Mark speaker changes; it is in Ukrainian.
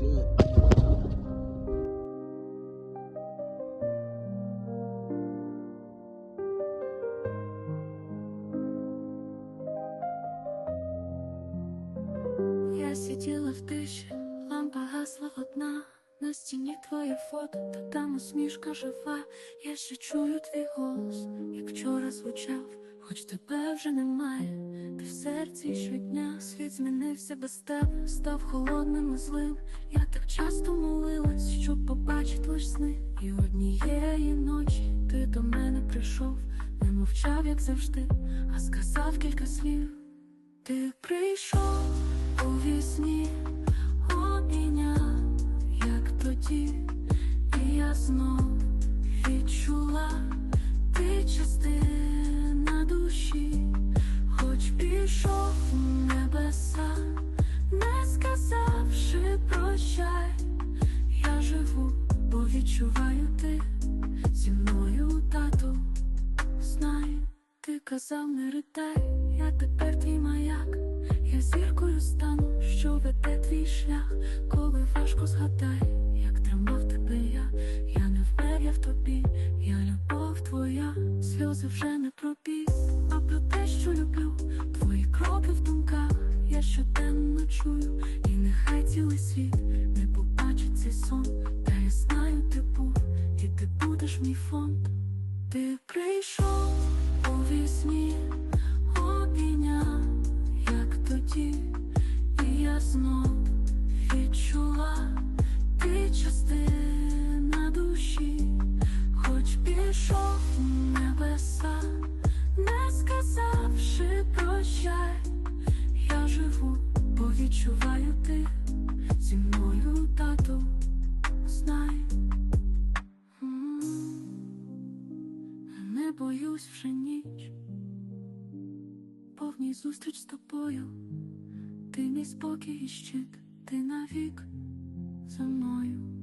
Speaker 1: Я сиділа в тиші, лампа гасла одна. На стіні твоє фото, та там усмішка жива. Я ще чую твій голос, як вчора звучав, хоч тебе вже немає. Серці щодня світ змінився без тебе, став холодним і злим. Я так часто молилась, щоб побачити лиш сни. І однієї ночі ти до мене прийшов, не мовчав, як завжди, а сказав кілька слів. Ти прийшов у вісні, відчуваю ти зі мною тату. Знай, ти казав, не ритай, я тепер твій маяк, я зіркою стану, що веде твій шлях, коли важко згадай, як тримав тебе я, я не вмер, в тобі, я любов твоя, сльози вже не про а про те, що люблю, твої кроки в думках, я щоденно чую, знов відчула ти частина душі, хоч пішов у небеса, не сказавши прощай, я живу, бо відчуваю ти. Зі мною тату, знай. Не боюсь вже ніч, повній зустріч з тобою, мій спокій щит, ти навік за мною.